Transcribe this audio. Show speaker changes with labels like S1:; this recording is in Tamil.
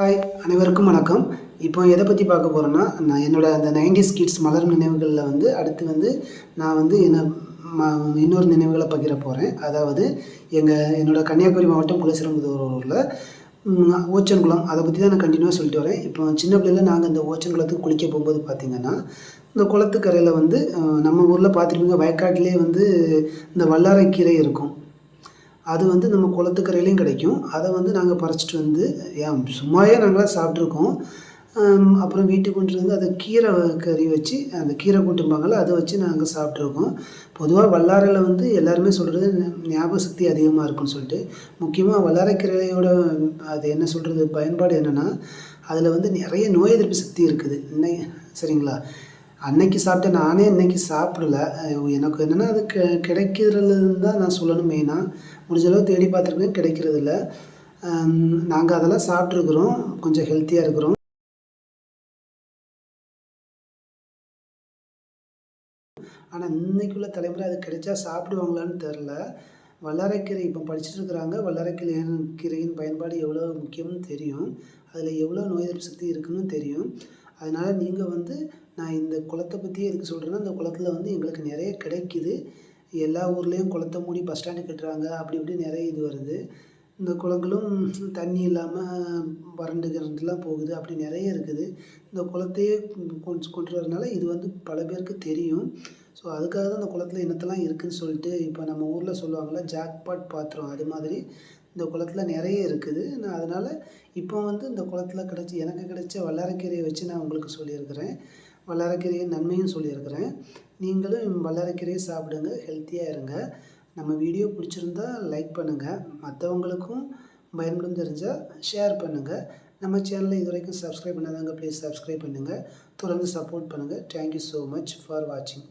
S1: ஹாய் அனைவருக்கும் வணக்கம். இப்போ எதை பற்றி பார்க்க போகிறேன்னா நான் என்னோடய அந்த நைன்டிஸ் கிட்ஸ் மலரும் நினைவுகளில் வந்து அடுத்து வந்து நான் வந்து என்ன இன்னொரு நினைவுகளை பகிர போகிறேன் அதாவது எங்கள் என்னோடய கன்னியாகுமரி மாவட்டம் குலசிரம்புதூரில் ஓச்சன்குளம். அதை பற்றி தான் நான் கண்டினியூவாக சொல்லிட்டு வரேன். இப்போ சின்ன பிள்ளைல நாங்கள் இந்த ஓச்சன்குளத்துக்கு குளிக்க போகும்போது பார்த்திங்கன்னா இந்த குளத்துக்கரையில் வந்து நம்ம ஊரில் பார்த்துருப்பீங்க வயக்காட்டிலே வந்து இந்த வல்லாரைக்கீரை இருக்கும். அது வந்து நம்ம குளத்துக்கரையிலையும் கிடைக்கும். அதை வந்து நாங்கள் பறிச்சிட்டு வந்து ஏன் சும்மாவே நாங்களாம் சாப்பிட்ருக்கோம் அப்புறம் வீட்டுக்கு கொண்டு வந்து அதை கீரை கறி வச்சு அந்த கீரை கூட்டும்பாங்கள்ல அதை வச்சு நாங்கள் சாப்பிட்ருக்கோம் பொதுவாக வல்லாரையில் வந்து எல்லாருமே சொல்கிறது ஞாபக சக்தி அதிகமாக இருக்கும்னு சொல்லிட்டு. முக்கியமாக வல்லாரைக்கீரையோட அது என்ன சொல்கிறது பயன்பாடு என்னென்னா அதில் வந்து நிறைய நோய் எதிர்ப்பு சக்தி இருக்குது. இன்னை சரிங்களா? அன்னைக்கு சாப்பிட்ட நானே இன்னைக்கு சாப்பிடல. எனக்கு என்னென்னா அது கி கிடைக்கிறதுலேருந்து தான் நான் சொல்லணும் மெயினாக முடிஞ்சளவு தேடி பார்த்துருக்கேன் கிடைக்கிறது இல்லை நாங்கள் அதெல்லாம் சாப்பிட்ருக்குறோம் கொஞ்சம் ஹெல்த்தியாக இருக்கிறோம். ஆனால் இன்னைக்குள்ள தலைமுறை அது கிடைச்சா சாப்பிடுவாங்களான்னு தெரில வல்லாரைக்கீரை இப்போ படிச்சுட்டு இருக்கிறாங்க. வல்லாரைக்கீரை கீரையின் பயன்பாடு எவ்வளோ முக்கியம்னு தெரியும். அதில் எவ்வளோ நோய் எதிர்ப்பு சக்தி இருக்குன்னு தெரியும். அதனால் நீங்கள் வந்து நான் இந்த குளத்தை பற்றி எதுக்கு சொல்கிறேன்னா இந்த குளத்துல வந்து எங்களுக்கு நிறைய கிடைக்குது. எல்லா ஊர்லேயும் குளத்தை மூடி பஸ் ஸ்டாண்டு கட்டுறாங்க. அப்படி இப்படி நிறைய இது வருது. இந்த குளங்களும் தண்ணி இல்லாமல் வறண்டு கிரண்டுலாம் போகுது. அப்படி நிறைய இருக்குது. இந்த குளத்தையே கொண்டு கொண்டு வரனால இது வந்து பல பேருக்கு தெரியும். ஸோ அதுக்காக தான் இந்த குளத்துல இனத்தெல்லாம் இருக்குதுன்னு சொல்லிட்டு இப்போ நம்ம ஊரில் சொல்லுவாங்கள்ல ஜாக்பாட் பாத்திரம். அது மாதிரி இந்த குளத்துல நிறைய இருக்குது. நான் அதனால் இப்போ வந்து இந்த குளத்துல கிடச்சி எனக்கு கிடைச்ச வல்லாரக்கீரையை வச்சு நான் உங்களுக்கு சொல்லியிருக்கிறேன். வல்லாரைக்கீரையின் நன்மையும் சொல்லியிருக்கிறேன். நீங்களும் வல்லாரைக்கீரையை சாப்பிடுங்க ஹெல்த்தியாக இருங்க. நம்ம வீடியோ பிடிச்சிருந்தா லைக் பண்ணுங்கள் மற்றவங்களுக்கும் பயன்படும் தெரிஞ்சால் ஷேர் பண்ணுங்கள் நம்ம சேனலை இது வரைக்கும் சப்ஸ்கிரைப் பண்ணாதாங்க ப்ளீஸ் சப்ஸ்கிரைப் பண்ணுங்கள் தொடர்ந்து சப்போர்ட் பண்ணுங்கள் தேங்க்யூ ஸோ மச் ஃபார் வாட்சிங்